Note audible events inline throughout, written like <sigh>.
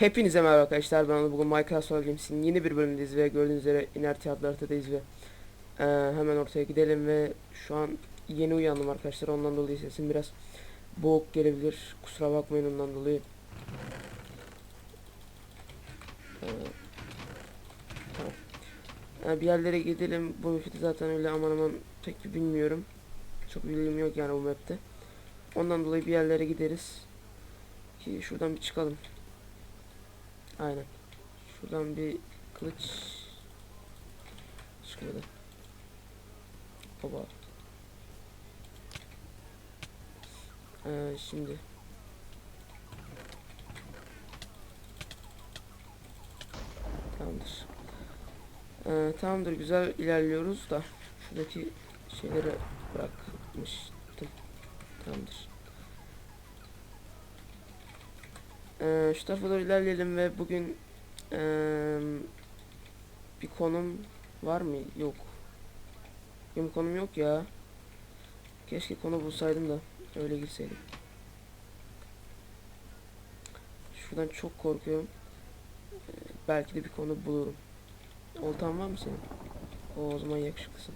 Hepinize merhaba arkadaşlar ben bugün Minecraft Games'in yeni bir bölümündeyiz ve gördüğünüz üzere inerti adlı haritadayız ve eee, hemen ortaya gidelim ve şu an yeni uyandım arkadaşlar ondan dolayı sesim biraz boğuk gelebilir kusura bakmayın ondan dolayı. Tamam. Eee, bir yerlere gidelim bu map'i zaten öyle aman aman pek bilmiyorum. Çok bilgim yok yani bu map'te. Ondan dolayı bir yerlere gideriz. Ki şuradan bir çıkalım Aynen. Şuradan bir kılıç çıkmadı. Baba. Ee, şimdi. Tamamdır. Ee, tamamdır güzel ilerliyoruz da şuradaki şeyleri bırakmıştım. Tamamdır. Ee, şu tarafa doğru ilerleyelim ve bugün eee, bir konum var mı? Yok. Benim konum yok ya. Keşke konu bulsaydım da öyle girseydim. Şuradan çok korkuyorum. Ee, belki de bir konu bulurum. Oltan var mı senin? O, o zaman yakışıklısın.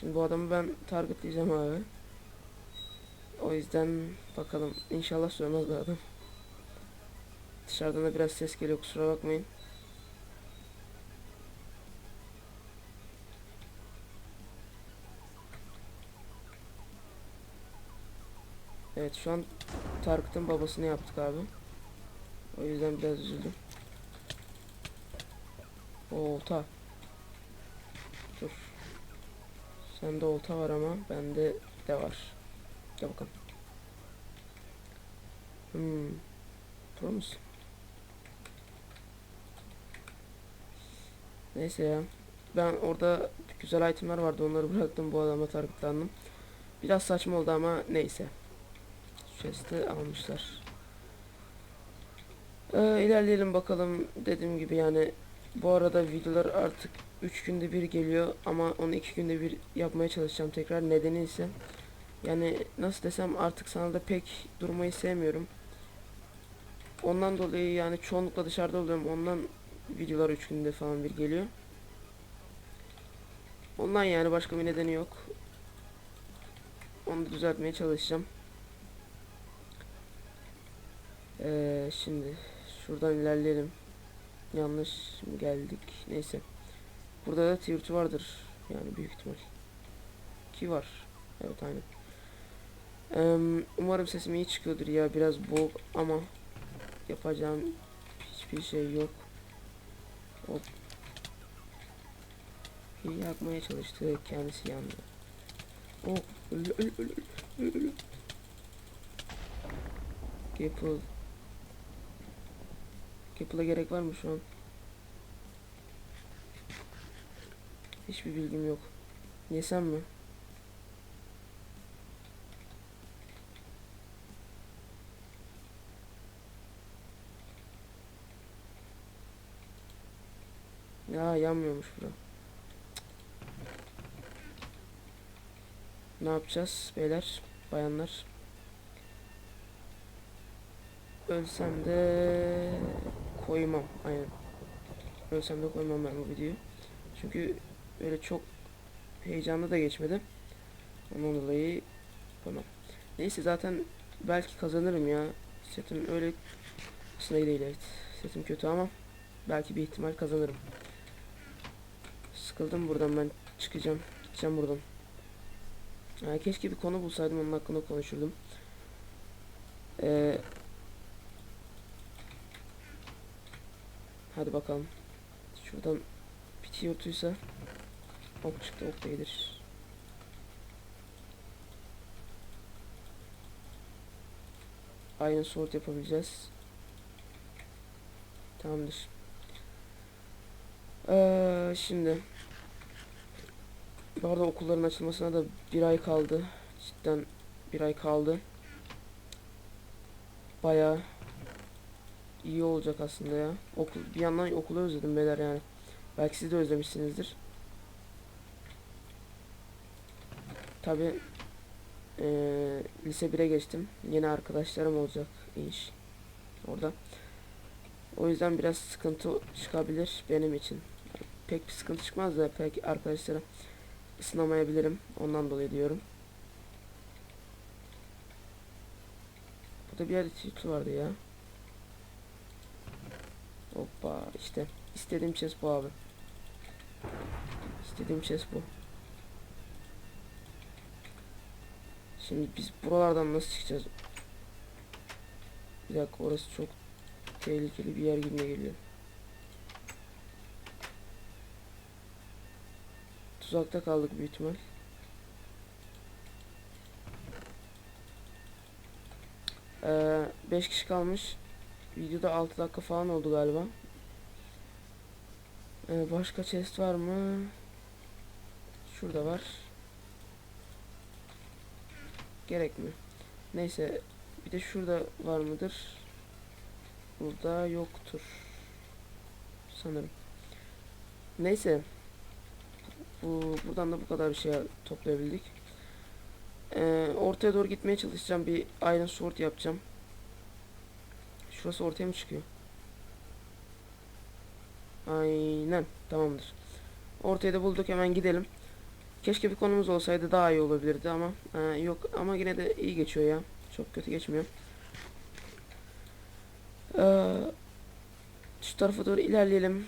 Şimdi bu adamı ben targetleyeceğim abi. O yüzden bakalım inşallah sürmez bu adam. Dışarıdan da biraz ses geliyor kusura bakmayın. Evet şu an Tarık'ın babasını yaptık abi. O yüzden biraz üzüldüm. O olta. Sende olta var ama bende de var. Gel bakalım. Hmm. Pro musun? Neyse ya. Ben orada güzel itemler vardı onları bıraktım bu adama targetlandım. Biraz saçma oldu ama neyse. Chest'i almışlar. Ee, ilerleyelim bakalım dediğim gibi yani bu arada videolar artık 3 günde bir geliyor ama onu 2 günde bir yapmaya çalışacağım tekrar nedeni ise yani nasıl desem artık sanalda pek durmayı sevmiyorum. Ondan dolayı yani çoğunlukla dışarıda oluyorum ondan videolar 3 günde falan bir geliyor. Ondan yani başka bir nedeni yok. Onu düzeltmeye çalışacağım. Ee, şimdi şuradan ilerleyelim. Yanlış geldik. Neyse. Burada da 2 vardır. Yani büyük ihtimal. Ki var. Evet aynen. Eee, umarım sesim iyi çıkıyordur ya. Biraz boğuk ama yapacağım hiçbir şey yok. Hop. İyi yakmaya çalıştı. Kendisi yandı. Oh. Ölü ölü. Gapple. Gapple gerek var mı şu an? Hiçbir bilgim yok. Yesem mi? Ya yanmıyormuş bura. Ne yapacağız beyler, bayanlar? Ölsem de koymam. Aynen. Ölsem de koymam ben bu videoyu. Çünkü öyle çok heyecanlı da geçmedi. Ondan dolayı koymam. Neyse zaten belki kazanırım ya. Setim öyle aslında iyi değil evet. Setim kötü ama belki bir ihtimal kazanırım. Sıkıldım buradan ben çıkacağım. Gideceğim buradan. Ha, keşke bir konu bulsaydım onun hakkında konuşurdum. Ee, hadi bakalım. Şuradan piti yurtuysa ok çıktı ok da gelir. Aynı sort yapabileceğiz. Tamamdır. Ee, şimdi Bu arada okulların açılmasına da bir ay kaldı. Cidden bir ay kaldı. Bayağı iyi olacak aslında ya. Okul bir yandan okulu özledim beyler yani. Belki siz de özlemişsinizdir. Tabi lise 1'e geçtim. Yeni arkadaşlarım olacak iş orada. O yüzden biraz sıkıntı çıkabilir benim için. Pek bir sıkıntı çıkmaz da pek arkadaşlara ısınamayabilirim. Ondan dolayı diyorum. Burada bir yerde titre vardı ya. Hoppa işte. istediğim chest bu abi. İstediğim chest bu. Şimdi biz buralardan nasıl çıkacağız? Bir dakika orası çok tehlikeli bir yer gibi geliyor. Tuzakta kaldık büyük ihtimal. Ee, 5 kişi kalmış. Videoda 6 dakika falan oldu galiba. Ee, başka chest var mı? Şurada var. Gerekmiyor. Neyse. Bir de şurada var mıdır? Burada yoktur. Sanırım. Neyse. Bu buradan da bu kadar bir şey toplayabildik. Ee, ortaya doğru gitmeye çalışacağım. Bir iron sword yapacağım. Şurası ortaya mı çıkıyor? Aynen. Tamamdır. Ortaya da bulduk. Hemen gidelim. Keşke bir konumuz olsaydı daha iyi olabilirdi ama e, yok ama yine de iyi geçiyor ya. Çok kötü geçmiyor. Ee, şu tarafa doğru ilerleyelim.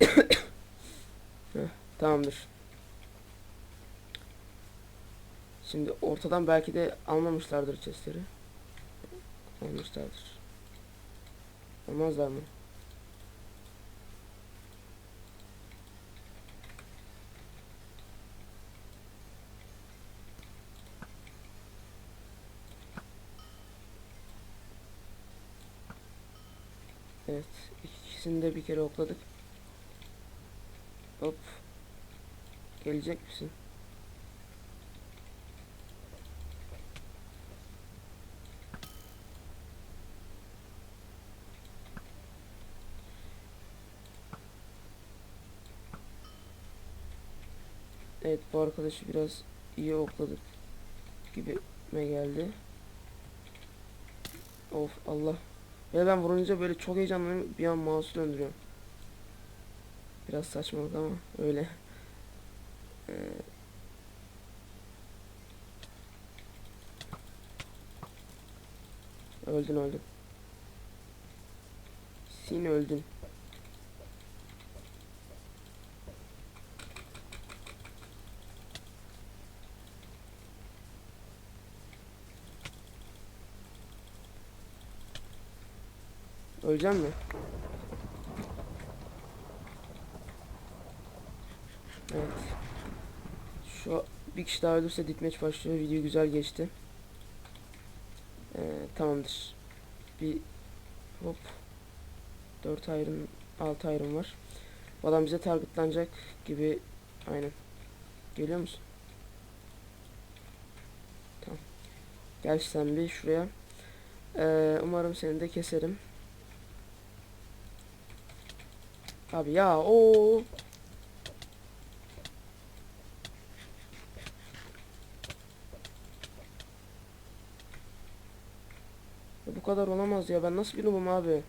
<coughs> Heh, tamamdır. Şimdi ortadan belki de almamışlardır chestleri. Almışlardır. Almazlar mı? Evet. ikisini de bir kere okladık. Hop. Gelecek misin? Evet bu arkadaşı biraz iyi okladık gibi geldi. Of Allah. Ve ben vurunca böyle çok heyecanlanıyorum. Bir an mouse'u döndürüyorum. Biraz saçmalık ama öyle. Ee, öldün öldün. Sin öldün. Öleceğim mi? Evet. Şu bir kişi daha ölürse ditmeç başlıyor. Video güzel geçti. Ee, tamamdır. Bir hop 4 ayrım 6 ayrım var. Bu adam bize targetlanacak gibi aynen. Geliyor musun? Tamam. Gel sen bir şuraya. Ee, umarım seni de keserim. Abi ya o Bu kadar olamaz ya. Ben nasıl bir noobum abi?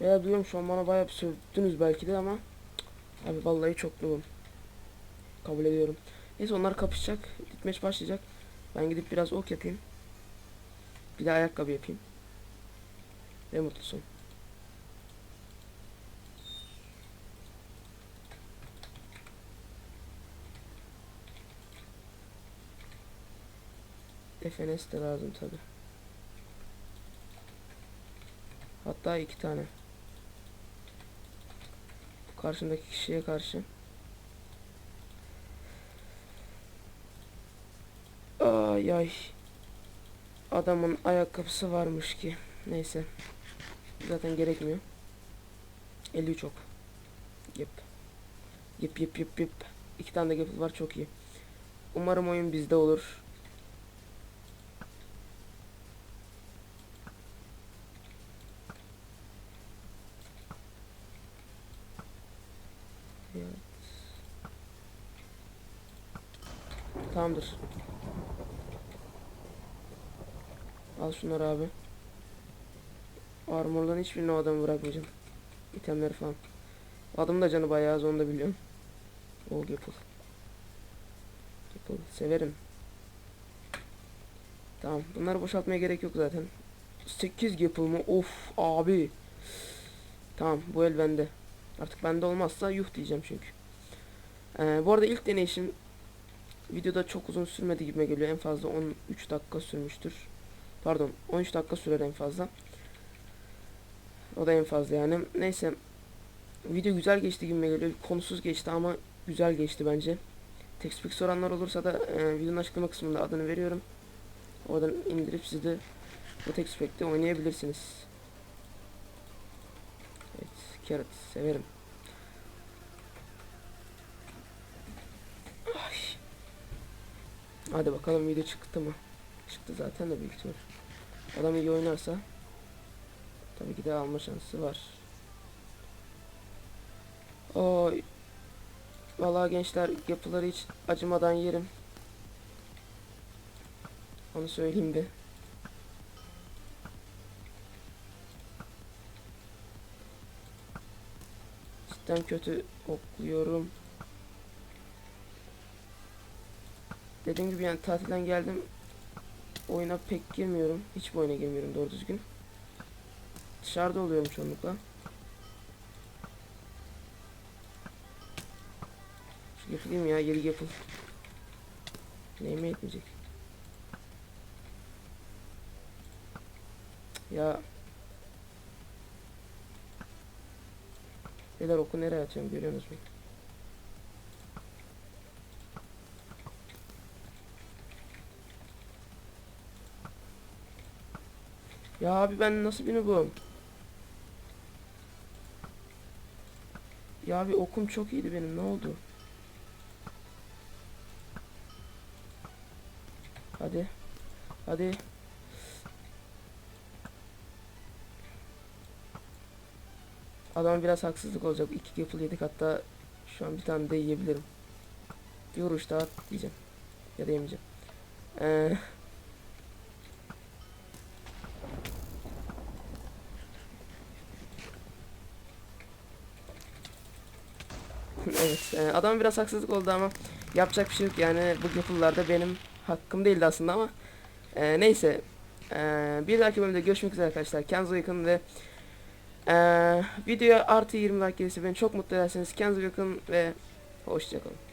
Veya duyuyorum şu an bana bayağı bir sövdünüz belki de ama Abi vallahi çok noobum. Kabul ediyorum. Neyse onlar kapışacak. Ditmeç başlayacak. Ben gidip biraz ok yapayım. Bir de ayakkabı yapayım. Ve mutlu FNS de lazım tabi. Hatta iki tane. Bu karşımdaki kişiye karşı. Ay ay. Adamın ayakkabısı varmış ki. Neyse. Zaten gerekmiyor. 53 ok. Yep. Yep yep yep yep. iki tane de var çok iyi. Umarım oyun bizde olur. Evet. Tamamdır. Al şunları abi. Armorların hiçbirini o adamı bırakmayacağım. İtemleri falan. Adım da canı bayağı az onu da biliyorum. O Gapple. Gapple severim. Tamam bunları boşaltmaya gerek yok zaten. 8 Gapple mı? Of abi. Tamam bu el bende. Artık bende olmazsa yuh diyeceğim çünkü. Ee, bu arada ilk deneyişim videoda çok uzun sürmedi gibi geliyor. En fazla 13 dakika sürmüştür. Pardon 13 dakika sürer en fazla. O da en fazla yani. Neyse. Video güzel geçti gibi geliyor. Konusuz geçti ama güzel geçti bence. Textbook soranlar olursa da e, videonun açıklama kısmında adını veriyorum. Oradan indirip siz de bu Textbook'te oynayabilirsiniz. Evet, carrot severim. Ay. Hadi bakalım video çıktı mı? Çıktı zaten de büyük ihtimal. Adam iyi oynarsa tabii ki de alma şansı var. Oy. Vallahi gençler yapıları hiç acımadan yerim. Onu söyleyeyim de. Cidden kötü okluyorum. Dediğim gibi yani tatilden geldim. Oyuna pek girmiyorum. Hiçbir oyuna girmiyorum doğru düzgün. Dışarıda oluyorum çoğunlukla. Şu yapılayım ya yeri yapıl. Neyime yetmeyecek. Ya. Beyler oku nereye atıyorum görüyorsunuz mu? Ya abi ben nasıl bir noobum? Ya abi okum çok iyiydi benim ne oldu? Hadi. Hadi. Adam biraz haksızlık olacak. İki yapıl yedik hatta şu an bir tane de yiyebilirim. Bir vuruş daha diyeceğim. Ya da yemeyeceğim. Ee, evet. e, adam biraz haksızlık oldu ama yapacak bir şey yok yani bu yapılarda benim hakkım değildi aslında ama e, neyse. E, bir dahaki bölümde görüşmek üzere arkadaşlar. Kendinize iyi bakın ve e, videoya artı 20 like gelirse beni çok mutlu ederseniz kendinize iyi bakın ve hoşçakalın.